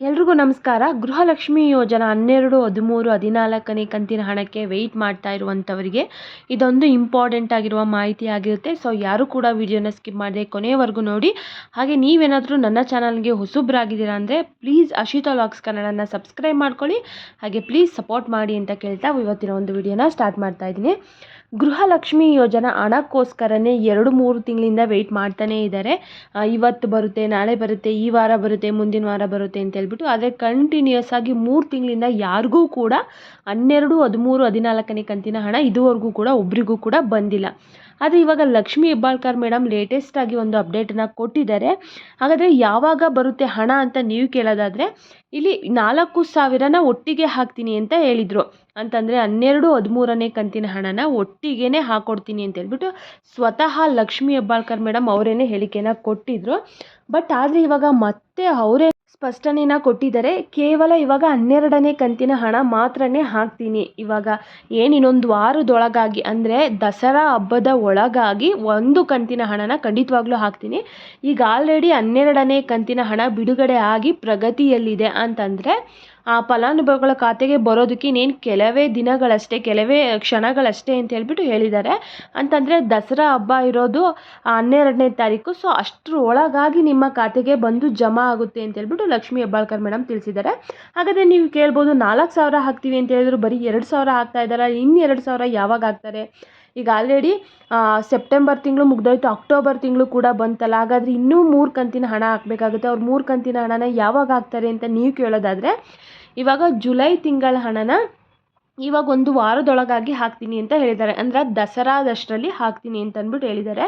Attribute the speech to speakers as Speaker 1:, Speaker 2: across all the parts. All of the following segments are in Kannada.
Speaker 1: ಎಲ್ರಿಗೂ ನಮಸ್ಕಾರ. ಗೃಹಲಕ್ಷ್ಮಿ ಯೋಜನಾ ಹನ್ನೆರಡು, ಹದಿಮೂರು, ಹದಿನಾಲ್ಕನೇ ಕಂತಿನ ಹಣಕ್ಕೆ ವೆಯ್ಟ್ ಮಾಡ್ತಾ ಇರುವಂಥವರಿಗೆ ಇದೊಂದು ಇಂಪಾರ್ಟೆಂಟ್ ಆಗಿರುವ ಮಾಹಿತಿ ಆಗಿರುತ್ತೆ. ಸೊ ಯಾರು ಕೂಡ ವಿಡಿಯೋನ ಸ್ಕಿಪ್ ಮಾಡದೆ ಕೊನೆಯವರೆಗೂ ನೋಡಿ. ಹಾಗೆ ನೀವೇನಾದರೂ ನನ್ನ ಚಾನಲ್ಗೆ ಹೊಸಬ್ರಾಗಿದ್ದೀರಾ ಅಂದರೆ ಪ್ಲೀಸ್ ಅಶಿತಾ ಲಾಕ್ಸ್ ಕನ್ನಡನ ಸಬ್ಸ್ಕ್ರೈಬ್ ಮಾಡ್ಕೊಳ್ಳಿ. ಹಾಗೆ ಪ್ಲೀಸ್ ಸಪೋರ್ಟ್ ಮಾಡಿ ಅಂತ ಕೇಳ್ತಾ ಇವತ್ತಿನ ಒಂದು ವಿಡಿಯೋನ ಸ್ಟಾರ್ಟ್ ಮಾಡ್ತಾ ಇದ್ದೀನಿ. ಗೃಹಲಕ್ಷ್ಮಿ ಯೋಜನಾ ಹಣಕ್ಕೋಸ್ಕರನೇ ಎರಡು ಮೂರು ತಿಂಗಳಿಂದ ವೆಯ್ಟ್ ಮಾಡ್ತಾನೇ ಇದ್ದಾರೆ ಇವತ್ತು ಬರುತ್ತೆ, ನಾಳೆ ಬರುತ್ತೆ, ಈ ವಾರ ಬರುತ್ತೆ, ಮುಂದಿನ ವಾರ ಬರುತ್ತೆ ಅಂತ ಹೇಳ್ಬಿಟ್ಟು, ಆದರೆ ಕಂಟಿನ್ಯೂಯಸ್ ಆಗಿ ಮೂರು ತಿಂಗಳಿಂದ ಯಾರಿಗೂ ಕೂಡ ಹನ್ನೆರಡು, ಹದಿಮೂರು, ಹದಿನಾಲ್ಕನೇ ಕಂತಿನ ಹಣ ಇದುವರೆಗೂ ಕೂಡ ಒಬ್ರಿಗೂ ಕೂಡ ಬಂದಿಲ್ಲ. ಆದರೆ ಇವಾಗ ಲಕ್ಷ್ಮಿ ಹೆಬ್ಬಾಳ್ಕರ್ ಮೇಡಮ್ ಲೇಟೆಸ್ಟ್ ಆಗಿ ಒಂದು ಅಪ್ಡೇಟನ್ನು ಕೊಟ್ಟಿದ್ದಾರೆ. ಹಾಗಾದರೆ ಯಾವಾಗ ಬರುತ್ತೆ ಹಣ ಅಂತ ನೀವು ಕೇಳೋದಾದರೆ, ಇಲ್ಲಿ ನಾಲ್ಕು ಸಾವಿರನ ಒಟ್ಟಿಗೆ ಹಾಕ್ತೀನಿ ಅಂತ ಹೇಳಿದರು. ಅಂತಂದರೆ ಹನ್ನೆರಡು ಹದಿಮೂರನೇ ಕಂತಿನ ಹಣನ ಒಟ್ಟಿಗೆ ಹಾಕ್ಕೊಡ್ತೀನಿ ಅಂತ ಹೇಳ್ಬಿಟ್ಟು ಸ್ವತಃ ಲಕ್ಷ್ಮಿ ಹೆಬ್ಬಾಳ್ಕರ್ ಮೇಡಮ್ ಅವರೇನೆ ಹೇಳಿಕೆನ ಕೊಟ್ಟಿದ್ರು. ಬಟ್ ಆದರೆ ಇವಾಗ ಮತ್ತೆ ಅವರೇ ಸ್ಪಷ್ಟನೆನ ಕೊಟ್ಟಿದ್ದಾರೆ ಕೇವಲ ಇವಾಗ ಹನ್ನೆರಡನೇ ಕಂತಿನ ಹಣ ಮಾತ್ರನೇ ಹಾಕ್ತೀನಿ. ಇವಾಗ ಏನು ಇನ್ನೊಂದು ವಾರದೊಳಗಾಗಿ ಅಂದರೆ ದಸರಾ ಹಬ್ಬದ ಒಳಗಾಗಿ ಒಂದು ಕಂತಿನ ಹಣನ ಖಂಡಿತವಾಗ್ಲೂ ಹಾಕ್ತೀನಿ. ಈಗ ಆಲ್ರೆಡಿ ಹನ್ನೆರಡನೇ ಕಂತಿನ ಹಣ ಬಿಡುಗಡೆ ಆಗಿ ಪ್ರಗತಿಯಲ್ಲಿದೆ ಅಂತಂದರೆ ಆ ಫಲಾನುಭವಿಗಳ ಖಾತೆಗೆ ಬರೋದಕ್ಕೆ ಇನ್ನೇನು ಕೆಲವೇ ದಿನಗಳಷ್ಟೇ, ಕೆಲವೇ ಕ್ಷಣಗಳಷ್ಟೇ ಅಂತ ಹೇಳ್ಬಿಟ್ಟು ಹೇಳಿದ್ದಾರೆ. ಅಂತಂದರೆ ದಸರಾ ಹಬ್ಬ ಇರೋದು ಹನ್ನೆರಡನೇ ತಾರೀಕು. ಸೊ ಅಷ್ಟರ ಒಳಗಾಗಿ ನಿಮ್ಮ ಖಾತೆಗೆ ಬಂದು ಜಮಾ ಆಗುತ್ತೆ ಅಂತ ಹೇಳ್ಬಿಟ್ಟು ಲಕ್ಷ್ಮೀ ಹೆಬ್ಬಾಳ್ಕರ್ ಮೇಡಮ್ ತಿಳಿಸಿದ್ದಾರೆ. ಹಾಗಾದರೆ ನೀವು ಕೇಳ್ಬೋದು ನಾಲ್ಕು ಸಾವಿರ ಹಾಕ್ತೀವಿ ಅಂತ ಹೇಳಿದ್ರು ಬರೀ ಎರಡು ಸಾವಿರ ಹಾಕ್ತಾ ಇದ್ದಾರೆ? ಇನ್ನು ಎರಡು ಸಾವಿರ ಯಾವಾಗ ಹಾಕ್ತಾರೆ? ಈಗ ಆಲ್ರೆಡಿ ಸೆಪ್ಟೆಂಬರ್ ತಿಂಗಳು ಮುಗ್ದೋಯ್ತು ಅಕ್ಟೋಬರ್ ತಿಂಗಳು ಕೂಡ ಬಂತಲ್ಲ, ಹಾಗಾದ್ರೆ ಇನ್ನೂ ಮೂರು ಕಂತಿನ ಹಣ ಹಾಕಬೇಕಾಗುತ್ತೆ. ಅವ್ರು ಮೂರು ಕಂತಿನ ಹಣನ ಯಾವಾಗ ಹಾಕ್ತಾರೆ ಅಂತ ನೀವು ಕೇಳೋದಾದರೆ, ಇವಾಗ ಜುಲೈ ತಿಂಗಳ ಹಣನ ಇವಾಗ ಒಂದು ವಾರದೊಳಗಾಗಿ ಹಾಕ್ತೀನಿ ಅಂತ ಹೇಳಿದ್ದಾರೆ. ಅಂದರೆ ದಸರಾದಷ್ಟರಲ್ಲಿ ಹಾಕ್ತೀನಿ ಅಂತ ಅಂದ್ಬಿಟ್ಟು ಹೇಳಿದ್ದಾರೆ.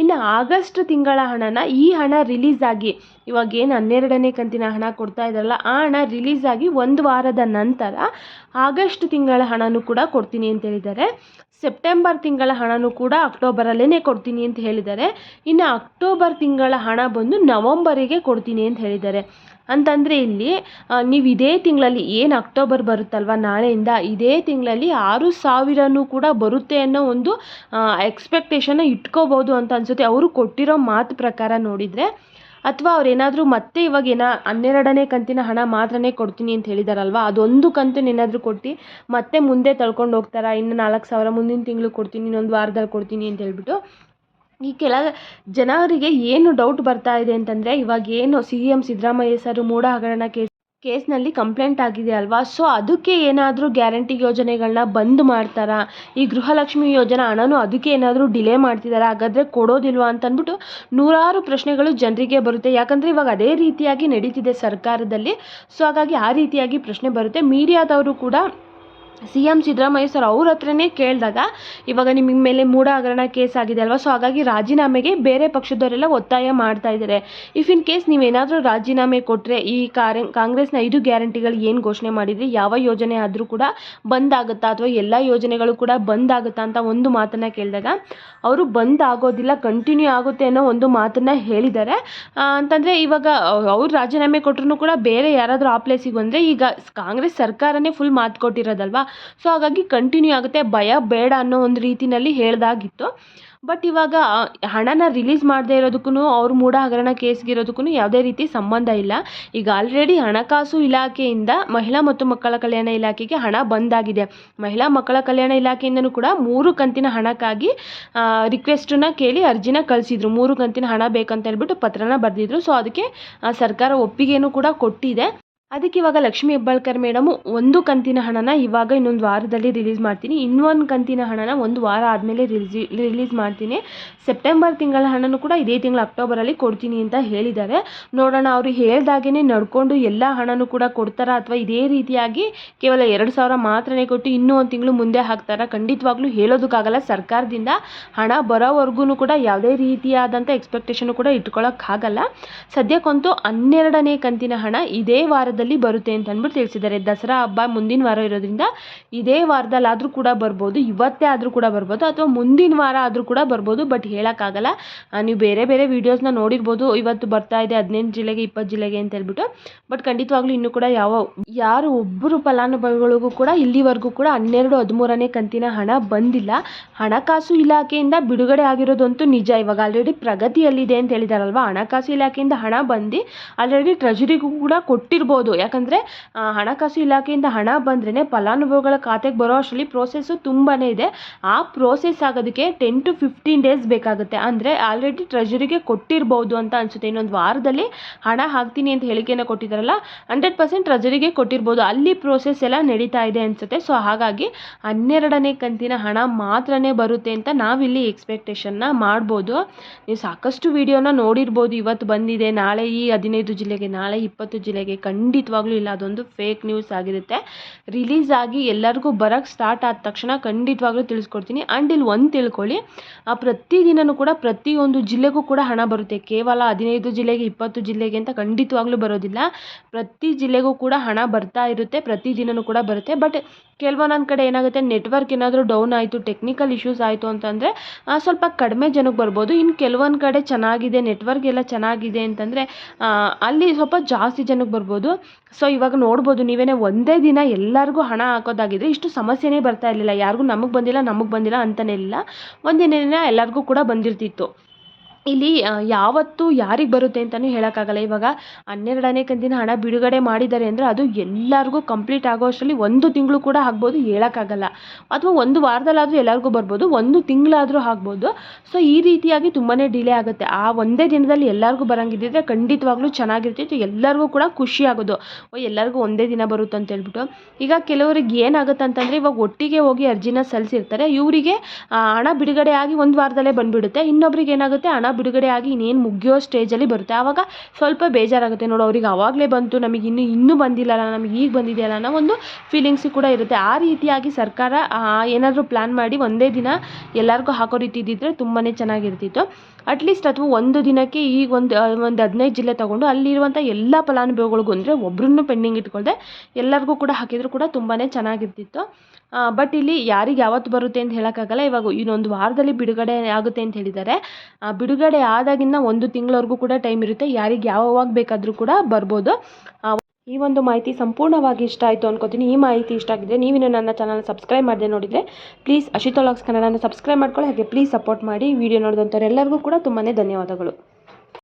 Speaker 1: ಇನ್ನು ಆಗಸ್ಟ್ ತಿಂಗಳ ಹಣನ ಈ ಹಣ ರಿಲೀಸ್ ಆಗಿ, ಇವಾಗ ಏನು ಹನ್ನೆರಡನೇ ಕಂತಿನ ಹಣ ಕೊಡ್ತಾ ಇದ್ದಾರಲ್ಲ, ಆ ಹಣ ರಿಲೀಸ್ ಆಗಿ ಒಂದು ವಾರದ ನಂತರ ಆಗಸ್ಟ್ ತಿಂಗಳ ಹಣನೂ ಕೂಡ ಕೊಡ್ತೀನಿ ಅಂತ ಹೇಳಿದ್ದಾರೆ. ಸೆಪ್ಟೆಂಬರ್ ತಿಂಗಳ ಹಣನೂ ಕೂಡ ಅಕ್ಟೋಬರಲ್ಲೇ ಕೊಡ್ತೀನಿ ಅಂತ ಹೇಳಿದ್ದಾರೆ. ಇನ್ನು ಅಕ್ಟೋಬರ್ ತಿಂಗಳ ಹಣ ಬಂದು ನವಂಬರಿಗೆ ಕೊಡ್ತೀನಿ ಅಂತ ಹೇಳಿದ್ದಾರೆ. ಅಂತಂದರೆ ಇಲ್ಲಿ ನೀವು ಇದೇ ತಿಂಗಳಲ್ಲಿ ಏನು ಅಕ್ಟೋಬರ್ ಬರುತ್ತಲ್ವ ನಾಳೆಯಿಂದ, ಇದೇ ತಿಂಗಳಲ್ಲಿ ಆರು ಸಾವಿರನೂ ಕೂಡ ಬರುತ್ತೆ ಅನ್ನೋ ಒಂದು ಎಕ್ಸ್ಪೆಕ್ಟೇಷನ್ನ ಇಟ್ಕೋಬೋದು ಅಂತ ಅನಿಸುತ್ತೆ. ಅವರು ಕೊಟ್ಟಿರೋ ಮಾತು ಪ್ರಕಾರ ನೋಡಿದರೆ. ಅಥವಾ ಅವ್ರು ಏನಾದರೂ ಮತ್ತೆ ಇವಾಗ ಏನ, ಹನ್ನೆರಡನೇ ಕಂತಿನ ಹಣ ಮಾತ್ರನೇ ಕೊಡ್ತೀನಿ ಅಂತ ಹೇಳಿದಾರಲ್ವ, ಅದೊಂದು ಕಂತನ್ನು ಏನಾದರೂ ಕೊಟ್ಟು, ಮತ್ತೆ ಮುಂದೆ ತಳ್ಕೊಂಡು ಹೋಗ್ತಾರಾ, ಇನ್ನು ನಾಲ್ಕು ಸಾವಿರ ಮುಂದಿನ ತಿಂಗಳು ಕೊಡ್ತೀನಿ, ಇನ್ನೊಂದು ವಾರದಲ್ಲಿ ಕೊಡ್ತೀನಿ ಅಂತ ಹೇಳ್ಬಿಟ್ಟು ಈ ಕೆಲ ಜನರಿಗೆ ಏನು ಡೌಟ್ ಬರ್ತಾ ಇದೆ ಅಂತಂದರೆ ಇವಾಗ ಏನು C M Siddaramaiah sir MUDA ಹಗರಣ ಕೇಸ್ ಕೇಸ್ನಲ್ಲಿ ಕಂಪ್ಲೇಂಟ್ ಆಗಿದೆ ಅಲ್ವಾ? ಸೊ ಅದಕ್ಕೆ ಏನಾದರೂ ಗ್ಯಾರಂಟಿ ಯೋಜನೆಗಳನ್ನ ಬಂದ್ ಮಾಡ್ತಾರಾ? ಈ ಗೃಹಲಕ್ಷ್ಮಿ ಯೋಜನೆ ಹಣನೂ ಅದಕ್ಕೆ ಏನಾದರೂ ಡಿಲೇ ಮಾಡ್ತಿದ್ದಾರಾ ಹಾಗಾದರೆ ಕೊಡೋದಿಲ್ವಾ ಅಂತ ಅಂದ್ಬಿಟ್ಟು ನೂರಾರು ಪ್ರಶ್ನೆಗಳು ಜನರಿಗೆ ಬರುತ್ತೆ. ಯಾಕಂದರೆ ಇವಾಗ ಅದೇ ರೀತಿಯಾಗಿ ನಡೀತಿದೆ ಸರ್ಕಾರದಲ್ಲಿ. ಸೊ ಹಾಗಾಗಿ ಆ ರೀತಿಯಾಗಿ ಪ್ರಶ್ನೆ ಬರುತ್ತೆ. ಮೀಡಿಯಾದವರು ಕೂಡ ಸಿ ಎಂ ಸಿದ್ದರಾಮಯ್ಯ ಸರ್ ಅವ್ರ ಹತ್ರನೇ ಕೇಳಿದಾಗ ಇವಾಗ ನಿಮ್ಮ ಮೇಲೆ ಮೂಢ ಹಗರಣ ಕೇಸ್ ಆಗಿದೆ ಅಲ್ವಾ? ಸೊ ಹಾಗಾಗಿ ರಾಜೀನಾಮೆಗೆ ಬೇರೆ ಪಕ್ಷದವರೆಲ್ಲ ಒತ್ತಾಯ ಮಾಡ್ತಾ ಇದ್ದಾರೆ. ಇಫ್ ಇನ್ ಕೇಸ್ ನೀವೇನಾದರೂ ರಾಜೀನಾಮೆ ಕೊಟ್ಟರೆ ಈ ಕಾರ್ಯ ಕಾಂಗ್ರೆಸ್ನ ಐದು ಗ್ಯಾರಂಟಿಗಳು ಏನು ಘೋಷಣೆ ಮಾಡಿದ್ರಿ? ಯಾವ ಯೋಜನೆ ಆದರೂ ಕೂಡ ಬಂದಾಗುತ್ತಾ ಅಥವಾ ಎಲ್ಲ ಯೋಜನೆಗಳು ಕೂಡ ಬಂದಾಗುತ್ತಾ ಅಂತ ಒಂದು ಮಾತನ್ನು ಕೇಳಿದಾಗ ಅವರು ಬಂದ್ ಆಗೋದಿಲ್ಲ ಕಂಟಿನ್ಯೂ ಆಗುತ್ತೆ ಅನ್ನೋ ಒಂದು ಮಾತನ್ನು ಹೇಳಿದ್ದಾರೆ. ಅಂತಂದರೆ ಇವಾಗ ಅವ್ರು ರಾಜೀನಾಮೆ ಕೊಟ್ಟರು ಕೂಡ ಬೇರೆ ಯಾರಾದರೂ ಆ ಪ್ಲೇಸಿಗೆ ಬಂದರೆ ಈಗ ಕಾಂಗ್ರೆಸ್ ಸರ್ಕಾರನೇ ಫುಲ್ ಮಾತು ಕೊಟ್ಟಿರೋದಲ್ವಾ? ಸೊ ಹಾಗಾಗಿ ಕಂಟಿನ್ಯೂ ಆಗುತ್ತೆ ಭಯ, ಬೇಡ ಅನ್ನೋ ಒಂದು ರೀತಿಯಲ್ಲಿ ಹೇಳ್ದಾಗಿತ್ತು. ಬಟ್ ಇವಾಗ ಹಣನ ರಿಲೀಸ್ ಮಾಡದೇ ಇರೋದಕ್ಕೂ ಅವ್ರ ಮೂಢ ಹಗರಣ ಕೇಸ್ಗಿರೋದಕ್ಕೂ ಯಾವುದೇ ರೀತಿ ಸಂಬಂಧ ಇಲ್ಲ. ಈಗ ಆಲ್ರೆಡಿ ಹಣಕಾಸು ಇಲಾಖೆಯಿಂದ ಮಹಿಳಾ ಮತ್ತು ಮಕ್ಕಳ ಕಲ್ಯಾಣ ಇಲಾಖೆಗೆ ಹಣ ಬಂದಾಗಿದೆ. ಮಹಿಳಾ, ಮಕ್ಕಳ ಕಲ್ಯಾಣ ಇಲಾಖೆಯಿಂದನೂ ಕೂಡ ಮೂರು ಕಂತಿನ ಹಣಕ್ಕಾಗಿ ರಿಕ್ವೆಸ್ಟನ್ನ ಕೇಳಿ ಅರ್ಜಿನ ಕಳಿಸಿದ್ರು. ಮೂರು ಕಂತಿನ ಹಣ ಬೇಕಂತ ಹೇಳ್ಬಿಟ್ಟು ಪತ್ರನ ಬರೆದಿದ್ರು. ಸೊ ಅದಕ್ಕೆ ಸರ್ಕಾರ ಒಪ್ಪಿಗೆನೂ ಕೂಡ ಕೊಟ್ಟಿದೆ. ಅದಕ್ಕೆ ಇವಾಗ ಲಕ್ಷ್ಮೀ ಹೆಬ್ಬಾಳ್ಕರ್ ಮೇಡಮು ಒಂದು ಕಂತಿನ ಹಣನ ಇವಾಗ ಇನ್ನೊಂದು ವಾರದಲ್ಲಿ ರಿಲೀಸ್ ಮಾಡ್ತೀನಿ. ಇನ್ನೊಂದು ಕಂತಿನ ಹಣನ ಒಂದು ವಾರ ಆದಮೇಲೆ ರಿಲೀಸಿ ರಿಲೀಸ್ ಮಾಡ್ತೀನಿ. ಸೆಪ್ಟೆಂಬರ್ ತಿಂಗಳ ಹಣನೂ ಕೂಡ ಇದೇ ತಿಂಗಳು ಅಕ್ಟೋಬರಲ್ಲಿ ಕೊಡ್ತೀನಿ ಅಂತ ಹೇಳಿದ್ದಾರೆ. ನೋಡೋಣ, ಅವರು ಹೇಳ್ದಾಗೇ ನಡ್ಕೊಂಡು ಎಲ್ಲ ಹಣನೂ ಕೂಡ ಕೊಡ್ತಾರಾ ಅಥವಾ ಇದೇ ರೀತಿಯಾಗಿ ಕೇವಲ ಎರಡು ಸಾವಿರ ಮಾತ್ರನೇ ಕೊಟ್ಟು ಇನ್ನೂ ಒಂದು ತಿಂಗಳು ಮುಂದೆ ಹಾಕ್ತಾರಾ ಖಂಡಿತವಾಗ್ಲೂ ಹೇಳೋದಕ್ಕಾಗಲ್ಲ. ಸರ್ಕಾರದಿಂದ ಹಣ ಬರೋವರೆಗೂ ಕೂಡ ಯಾವುದೇ ರೀತಿಯಾದಂಥ ಎಕ್ಸ್ಪೆಕ್ಟೇಷನ್ ಕೂಡ ಇಟ್ಕೊಳ್ಳೋಕ್ಕಾಗಲ್ಲ ಸದ್ಯಕ್ಕಂತೂ ಹನ್ನೆರಡನೇ ಕಂತಿನ ಹಣ ಇದೇ ವಾರದ ವಾರದಲ್ಲಿ ಬರುತ್ತೆ ಅಂತ ಅಂದ್ಬಿಟ್ಟು ತಿಳಿಸಿದ್ದಾರೆ. ದಸರಾ ಹಬ್ಬ ಮುಂದಿನ ವಾರ ಇರೋದ್ರಿಂದ ಇದೇ ವಾರದಲ್ಲಿ ಆದರೂ ಕೂಡ ಬರ್ಬೋದು, ಇವತ್ತೇ ಆದರೂ ಕೂಡ ಬರ್ಬೋದು ಅಥವಾ ಮುಂದಿನ ವಾರ ಆದರೂ ಕೂಡ ಬರ್ಬೋದು, ಬಟ್ ಹೇಳೋಕ್ಕಾಗಲ್ಲ. ನೀವು ಬೇರೆ ಬೇರೆ ವೀಡಿಯೋಸ್ನ ನೋಡಿರ್ಬೋದು. ಇವತ್ತು ಬರ್ತಾ ಇದೆ ಹದಿನೆಂಟು ಜಿಲ್ಲೆಗೆ, ಇಪ್ಪತ್ತು ಜಿಲ್ಲೆಗೆ ಅಂತ ಹೇಳ್ಬಿಟ್ಟು. ಬಟ್ ಖಂಡಿತವಾಗ್ಲೂ ಇನ್ನೂ ಕೂಡ ಯಾವ ಯಾರು ಒಬ್ಬರು ಫಲಾನುಭವಿಗಳಿಗೂ ಕೂಡ ಇಲ್ಲಿವರೆಗೂ ಕೂಡ ಹನ್ನೆರಡು, ಹದಿಮೂರನೇ ಕಂತಿನ ಹಣ ಬಂದಿಲ್ಲ. ಹಣಕಾಸು ಇಲಾಖೆಯಿಂದ ಬಿಡುಗಡೆ ಆಗಿರೋದಂತೂ ನಿಜ. ಇವಾಗ ಆಲ್ರೆಡಿ ಪ್ರಗತಿಯಲ್ಲಿದೆ ಅಂತ ಹೇಳಿದಾರಲ್ವಾ? ಹಣಕಾಸು ಇಲಾಖೆಯಿಂದ ಹಣ ಬಂದು ಆಲ್ರೆಡಿ ಟ್ರೆಜರಿಗೂ ಕೂಡ ಕೊಟ್ಟಿರ್ಬೋದು. ಬರ್ಬೋದು ಯಾಕಂದರೆ ಹಣಕಾಸು ಇಲಾಖೆಯಿಂದ ಹಣ ಬಂದ್ರೇ ಫಲಾನುಭವಿಗಳ ಖಾತೆಗೆ ಬರೋ ಅಷ್ಟರಲ್ಲಿ ಪ್ರೋಸೆಸ್ಸು ತುಂಬಾ ಇದೆ. ಆ ಪ್ರೋಸೆಸ್ ಆಗೋದಕ್ಕೆ ಟೆನ್ ಟು ಫಿಫ್ಟೀನ್ ಡೇಸ್ ಬೇಕಾಗುತ್ತೆ. ಅಂದರೆ ಆಲ್ರೆಡಿ ಟ್ರೆಜರಿಗೆ ಕೊಟ್ಟಿರ್ಬೋದು ಅಂತ ಅನಿಸುತ್ತೆ. ಇನ್ನೊಂದು ವಾರದಲ್ಲಿ ಹಣ ಹಾಕ್ತೀನಿ ಅಂತ ಹೇಳಿಕೆನ ಕೊಟ್ಟಿದ್ದಾರಲ್ಲ ಹಂಡ್ರೆಡ್ ಪರ್ಸೆಂಟ್ ಟ್ರೆಜರಿಗೆ ಕೊಟ್ಟಿರ್ಬೋದು. ಅಲ್ಲಿ ಪ್ರೋಸೆಸ್ ಎಲ್ಲ ನಡೀತಾ ಇದೆ ಅನಿಸುತ್ತೆ. ಸೊ ಹಾಗಾಗಿ ಹನ್ನೆರಡನೇ ಕಂತಿನ ಹಣ ಮಾತ್ರನೇ ಬರುತ್ತೆ ಅಂತ ನಾವಿಲ್ಲಿ ಎಕ್ಸ್ಪೆಕ್ಟೇಷನ್ನ ಮಾಡ್ಬೋದು. ನೀವು ಸಾಕಷ್ಟು ವಿಡಿಯೋನ ನೋಡಿರ್ಬೋದು. ಇವತ್ತು ಬಂದಿದೆ, ನಾಳೆ ಈ ಹದಿನೈದು ಜಿಲ್ಲೆಗೆ, ನಾಳೆ ಇಪ್ಪತ್ತು ಜಿಲ್ಲೆಗೆ. ಖಂಡಿತವಾಗ್ಲೂ ಇಲ್ಲ, ಅದೊಂದು ಫೇಕ್ ನ್ಯೂಸ್ ಆಗಿರುತ್ತೆ. ರಿಲೀಸ್ ಆಗಿ ಎಲ್ಲರಿಗೂ ಬರೋಕ್ಕೆ ಸ್ಟಾರ್ಟ್ ಆದ ತಕ್ಷಣ ಖಂಡಿತವಾಗ್ಲೂ ತಿಳಿಸ್ಕೊಡ್ತೀನಿ. ಆ್ಯಂಡ್ ಇಲ್ಲಿ ಒಂದು ತಿಳ್ಕೊಳ್ಳಿ, ಆ ಪ್ರತಿದಿನವೂ ಕೂಡ ಪ್ರತಿಯೊಂದು ಜಿಲ್ಲೆಗೂ ಕೂಡ ಹಣ ಬರುತ್ತೆ. ಕೇವಲ ಹದಿನೈದು ಜಿಲ್ಲೆಗೆ ಇಪ್ಪತ್ತು ಜಿಲ್ಲೆಗೆ ಅಂತ ಖಂಡಿತವಾಗ್ಲೂ ಬರೋದಿಲ್ಲ. ಪ್ರತಿ ಜಿಲ್ಲೆಗೂ ಕೂಡ ಹಣ ಬರ್ತಾ ಇರುತ್ತೆ ಪ್ರತಿದಿನವೂ ಕೂಡ ಬರುತ್ತೆ. ಬಟ್ ಕೆಲವೊಂದೊಂದು ಕಡೆ ಏನಾಗುತ್ತೆ ನೆಟ್ವರ್ಕ್ ಏನಾದರೂ ಡೌನ್ ಆಯಿತು ಟೆಕ್ನಿಕಲ್ ಇಶ್ಯೂಸ್ ಆಯಿತು ಅಂತಂದರೆ ಸ್ವಲ್ಪ ಕಡಿಮೆ ಜನಕ್ಕೆ ಬರ್ಬೋದು. ಇನ್ನು ಕೆಲವೊಂದು ಕಡೆ ಚೆನ್ನಾಗಿದೆ ನೆಟ್ವರ್ಕ್ ಎಲ್ಲ ಚೆನ್ನಾಗಿದೆ ಅಂತಂದರೆ ಅಲ್ಲಿ ಸ್ವಲ್ಪ ಜಾಸ್ತಿ ಜನಕ್ಕೆ ಬರ್ಬೋದು. ಸೊ ಇವಾಗ ನೋಡ್ಬೋದು ನೀವೇ ಒಂದೇ ದಿನ ಎಲ್ಲರಿಗೂ ಹಣ ಹಾಕೋದಾಗಿದ್ರೆ ಇಷ್ಟು ಸಮಸ್ಯೆನೇ ಬರ್ತಾ ಇರಲಿಲ್ಲ. ಯಾರಿಗೂ ನಮಗೆ ಬಂದಿಲ್ಲ ನಮಗೆ ಬಂದಿಲ್ಲ ಅಂತಲೇ ಇಲ್ಲ. ಒಂದಿನ ದಿನ ಎಲ್ಲರಿಗೂ ಕೂಡ ಬಂದಿರ್ತಿತ್ತು. ಇಲ್ಲಿ ಯಾವತ್ತು ಯಾರಿಗೆ ಬರುತ್ತೆ ಅಂತಲೂ ಹೇಳೋಕ್ಕಾಗಲ್ಲ. ಇವಾಗ ಹನ್ನೆರಡನೇ ಕಂತಿನ ಹಣ ಬಿಡುಗಡೆ ಮಾಡಿದ್ದಾರೆ ಅಂದರೆ ಅದು ಎಲ್ಲರಿಗೂ ಕಂಪ್ಲೀಟ್ ಆಗೋ ಅಷ್ಟರಲ್ಲಿ ಒಂದು ತಿಂಗಳು ಕೂಡ ಆಗ್ಬೋದು ಹೇಳೋಕ್ಕಾಗಲ್ಲ. ಅಥವಾ ಒಂದು ವಾರದಲ್ಲಾದರೂ ಎಲ್ಲರಿಗೂ ಬರ್ಬೋದು, ಒಂದು ತಿಂಗಳಾದರೂ ಆಗ್ಬೋದು. ಸೊ ಈ ರೀತಿಯಾಗಿ ತುಂಬಾ ಡಿಲೇ ಆಗುತ್ತೆ. ಆ ಒಂದೇ ದಿನದಲ್ಲಿ ಎಲ್ಲರಿಗೂ ಬರೋಂಗಿದ್ದಿದ್ರೆ ಖಂಡಿತವಾಗ್ಲೂ ಚೆನ್ನಾಗಿರ್ತಿತ್ತು. ಎಲ್ಲರಿಗೂ ಕೂಡ ಖುಷಿ ಆಗೋದು. ಓ ಎಲ್ಲರಿಗೂ ಒಂದೇ ದಿನ ಬರುತ್ತೆ ಅಂತ ಹೇಳ್ಬಿಟ್ಟು. ಈಗ ಕೆಲವರಿಗೆ ಏನಾಗುತ್ತೆ ಅಂತಂದರೆ ಇವಾಗ ಒಟ್ಟಿಗೆ ಹೋಗಿ ಅರ್ಜಿನ ಸಲ್ಲಿಸಿರ್ತಾರೆ. ಇವರಿಗೆ ಹಣ ಬಿಡುಗಡೆ ಆಗಿ ಒಂದು ವಾರದಲ್ಲೇ ಬಂದುಬಿಡುತ್ತೆ. ಇನ್ನೊಬ್ರಿಗೆ ಏನಾಗುತ್ತೆ, ಹಣ ಬಿಡುಗಡೆ ಆಗಿ ಇನ್ನೇನು ಮುಗಿಯೋ ಸ್ಟೇಜಲ್ಲಿ ಬರುತ್ತೆ. ಆವಾಗ ಸ್ವಲ್ಪ ಬೇಜಾರಾಗುತ್ತೆ. ನೋಡು, ಅವ್ರಿಗೆ ಆವಾಗಲೇ ಬಂತು. ನಮಗೆ ಇನ್ನೂ ಇನ್ನೂ ಬಂದಿಲ್ಲಲ್ಲ, ನಮಗೆ ಈಗ ಬಂದಿದೆಯಲ್ಲ ಅನ್ನೋ ಒಂದು ಫೀಲಿಂಗ್ಸ್ ಕೂಡ ಇರುತ್ತೆ. ಆ ರೀತಿಯಾಗಿ ಸರ್ಕಾರ ಏನಾದರೂ ಪ್ಲ್ಯಾನ್ ಮಾಡಿ ಒಂದೇ ದಿನ ಎಲ್ಲರಿಗೂ ಹಾಕೋ ರೀತಿ ಇದ್ದಿದ್ದರೆ ತುಂಬಾ ಚೆನ್ನಾಗಿರ್ತಿತ್ತು. ಅಟ್ಲೀಸ್ಟ್ ಅಥವಾ ಒಂದು ದಿನಕ್ಕೆ ಈಗ ಒಂದು ಒಂದು ಹದಿನೈದು ಜಿಲ್ಲೆ ತಗೊಂಡು ಅಲ್ಲಿರುವಂಥ ಎಲ್ಲ ಫಲಾನುಭವಿಗಳಿಗೂ ಅಂದರೆ ಒಬ್ರನ್ನೂ ಪೆಂಡಿಂಗ್ ಇಟ್ಕೊಳ್ದೆ, ಎಲ್ಲರಿಗೂ ಕೂಡ ಹಾಕಿದ್ರು ಕೂಡ ತುಂಬಾ ಚೆನ್ನಾಗಿರ್ತಿತ್ತು. ಬಟ್ ಇಲ್ಲಿ ಯಾರಿಗೆ ಯಾವತ್ತು ಬರುತ್ತೆ ಅಂತ ಹೇಳೋಕ್ಕಾಗಲ್ಲ. ಇವಾಗ ಇನ್ನೊಂದು ವಾರದಲ್ಲಿ ಬಿಡುಗಡೆ ಆಗುತ್ತೆ ಅಂತ ಹೇಳಿದ್ದಾರೆ. ಬಿಡುಗಡೆ ಆದಾಗಿಂದ ಒಂದು ತಿಂಗಳವರೆಗೂ ಕೂಡ ಟೈಮ್ ಇರುತ್ತೆ. ಯಾರಿಗೆ ಯಾವಾಗ ಬೇಕಾದರೂ ಕೂಡ ಬರ್ಬೋದು. ಈ ಒಂದು ಮಾಹಿತಿ ಸಂಪೂರ್ಣವಾಗಿ ಇಷ್ಟ ಆಯಿತು ಅನ್ಕೋತೀನಿ. ಈ ಮಾಹಿತಿ ಇಷ್ಟ ಆಗಿದೆ ನೀವಿನ್ನು ನನ್ನ ಚಾನಲ್ ಸಬ್ಸ್ಕ್ರೈಬ್ ಮಾಡದೆ ನೋಡಿದರೆ ಪ್ಲೀಸ್ ಅಶಿತೋಲಾಗ್ಸ್ ಕನ್ನಡನ ಸಬ್ಸ್ಕ್ರೈಬ್ ಮಾಡ್ಕೊಳ್ಳಿ. ಹಾಗೆ ಪ್ಲೀಸ್ ಸಪೋರ್ಟ್ ಮಾಡಿ ವಿಡಿಯೋ ನೋಡಿದಂಥವ್ರೆಲ್ಲರಿಗೂ ಕೂಡ ತುಂಬಾ ಧನ್ಯವಾದಗಳು.